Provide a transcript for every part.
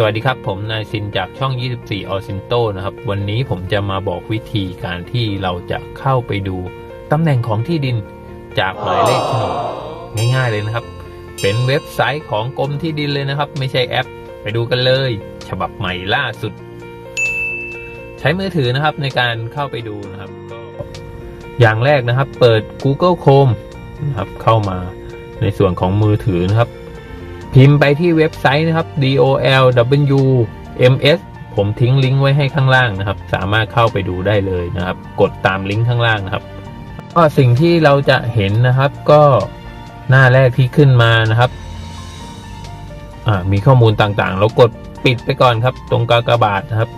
สวัสดีครับ ผมนายซินจากช่อง 24 o อ i n t o นะครับ วันนี้ผมจะมาบอกวิธีการที่เราจะเข้าไปดูตำแหน่งของที่ดินจากหมายเลขโฉนดง่ายๆเลยนะครับ เป็นเว็บไซต์ของกรมที่ดินเลยนะครับ ไม่ใช่แอป ไปดูกันเลย ฉบับใหม่ล่าสุด ใช้มือถือนะครับในการเข้าไปดูนะครับอย่างแรกนะครับ เปิด Google Chrome นะครับเข้ามาในส่วนของมือถือนะครับ พิมพ์ไปที่เว็บไซต์นะครับ dolwms ผมทิ้งลิงก์ไว้ให้ข้างล่างนะครับ สามารถเข้าไปดูได้เลยนะครับ กดตามลิงก์ข้างล่างนะครับก็สิ่งที่เราจะเห็นนะครับก็หน้าแรกที่ขึ้นมานะครับอ่ามีข้อมูลต่างๆ เรากดปิดไปก่อนครับ ตรงกากบาทนะครับ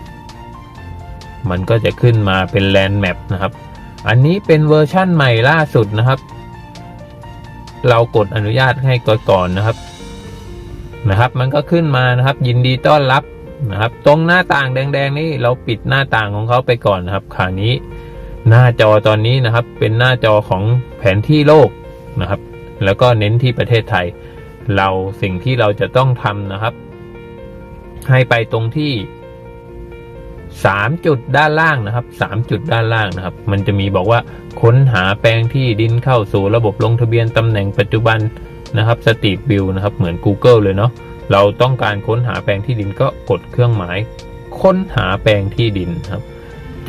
มันก็จะขึ้นมาเป็นแลนด์แมปนะครับ อันนี้เป็นเวอร์ชั่นใหม่ล่าสุดนะครับ เรากดอนุญาตให้ก่อนนะครับ นะครับ มันก็ขึ้นมานะครับ ยินดีต้อนรับนะครับ ตรงหน้าต่างแดง ๆ นี่เราปิดหน้าต่างของเขาไปก่อนนะครับคราวนี้หน้าจอตอนนี้นะครับ เป็นหน้าจอของแผนที่โลกนะครับ แล้วก็เน้นที่ประเทศไทย เราสิ่งที่เราจะต้องทำนะครับ ให้ไปตรงที่สามจุดด้านล่างนะครับสามจุดด้านล่างนะครับ มันจะมีบอกว่าค้นหาแปลงที่ดินเข้าสู่ระบบลงทะเบียนตำแหน่งปัจจุบัน นะครับสตรีทวิวนะครับ เหมือน Google เลยเนาะ เราต้องการค้นหาแปลงที่ดินก็กดเครื่องหมาย ค้นหาแปลงที่ดินครับ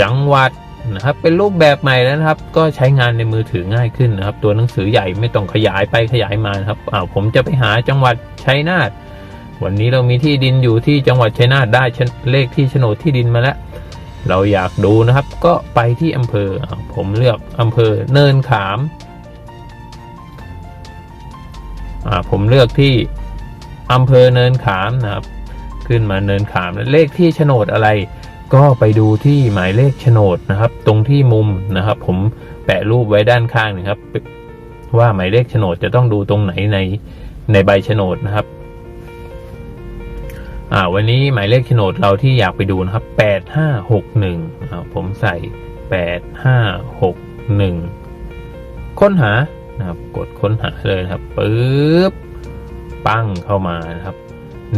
จังหวัดนะครับ เป็นรูปแบบใหม่แล้วนะครับ ก็ใช้งานในมือถือง่ายขึ้นนะครับ ตัวหนังสือใหญ่ไม่ต้องขยายไปขยายมาครับอ้าวผมจะไปหาจังหวัดชัยนาท วันนี้เรามีที่ดินอยู่ที่จังหวัดชัยนาทได้เลขที่โฉนดที่ดินมาแล้วเราอยากดูนะครับก็ไปที่อำเภอ ผมเลือกอำเภอเนินขาม ผมเลือกที่อำเภอเนินขามนะครับ ขึ้นมาเนินขามแล้วเลขที่โฉนดอะไร ก็ไปดูที่หมายเลขโฉนดนะครับ ตรงที่มุมนะครับ ผมแปะรูปไว้ด้านข้างนะครับ ว่าหมายเลขโฉนดจะต้องดูตรงไหนในในใบโฉนดนะครับ่าวันนี้หมายเลขโฉนดเราที่อยากไปดูนะครับแปดห้าหกหนึ่งอ่าผมใส่แปดห้าหกหนึ่งค้นหา นะครับ กดค้นหาเลยนะครับปึ๊บปั้งเข้ามานะครับ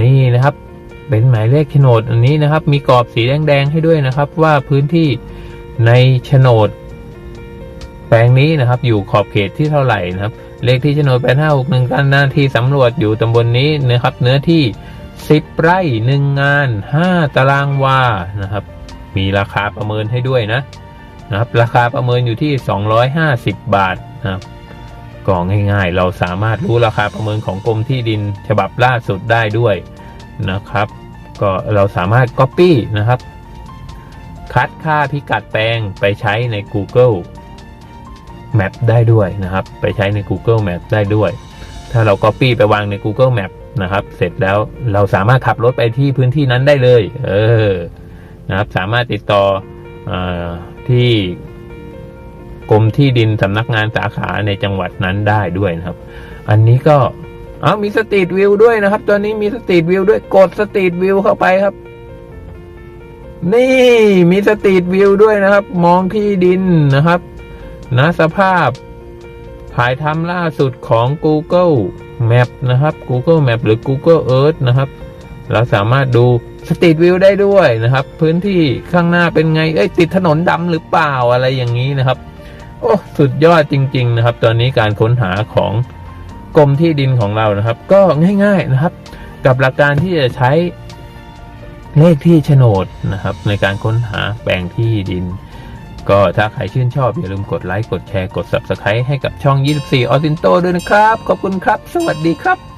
นี่นะครับเป็นหมายเลขโฉนดอันนี้นะครับ มีกรอบสีแดงๆให้ด้วยนะครับ ว่าพื้นที่ในโฉนด แปลงนี้นะครับ อยู่ขอบเขตที่เท่าไหร่นะครับ เลขที่โฉนดแปดห้าหกหนึ่งการหน้าที่สำรวจอยู่ตำบลนนี้นะครับ เนื้อที่สิบไร่หนึ่งงานห้าตารางวานะครับ มีราคาประเมินให้ด้วยนะนะครับ ราคาประเมินอยู่ที่สองร้อยห้าสิบบาทนะครับ ก็ง่ายๆ เราสามารถรู้ราคาประเมินของกรมที่ดินฉบับล่าสุดได้ด้วยนะครับ ก็เราสามารถ Copy นะครับ คัดค่าพิกัดแปลงไปใช้ใน Google Map ได้ด้วยนะครับ ไปใช้ใน Google Map ได้ด้วย ถ้าเรา Copy ไปวางใน Google Map นะครับ เสร็จแล้วเราสามารถขับรถไปที่พื้นที่นั้นได้เลย เออ นะครับ สามารถติดต่ออที่ กรมที่ดินสำนักงานสาขาในจังหวัดนั้นได้ด้วยนะครับ อันนี้ก็อ้ามีสตรีทวิวด้วยนะครับ ตอนนี้มีสตรีทวิวด้วยกดสตรีทวิวเข้าไปครับ นี่มีสตรีทวิวด้วยนะครับ มองที่ดินนะครับนะสภาพถ่ายทำล่าสุดของ Google Map นะครับ Google Map หรือ Google Earth นะครับ เราสามารถดูสตรีทวิวได้ด้วยนะครับ พื้นที่ข้างหน้าเป็นไง เอ้ยติดถนนดำหรือเปล่าอะไรอย่างนี้นะครับ โอ้สุดยอดจริง ๆ นะครับ ตอนนี้การค้นหาของกรมที่ดินของเรานะครับ ก็ง่าย ๆนะครับ กับหลักการที่จะใช้เลขที่โฉนดนะครับ ในการค้นหาแปลงที่ดิน ก็ถ้าใครชื่นชอบ อย่าลืมกดไลค์กดแชร์กด Subscribe ให้กับช่อง 24 ออสินโตด้วยนะครับ ขอบคุณครับ สวัสดีครับ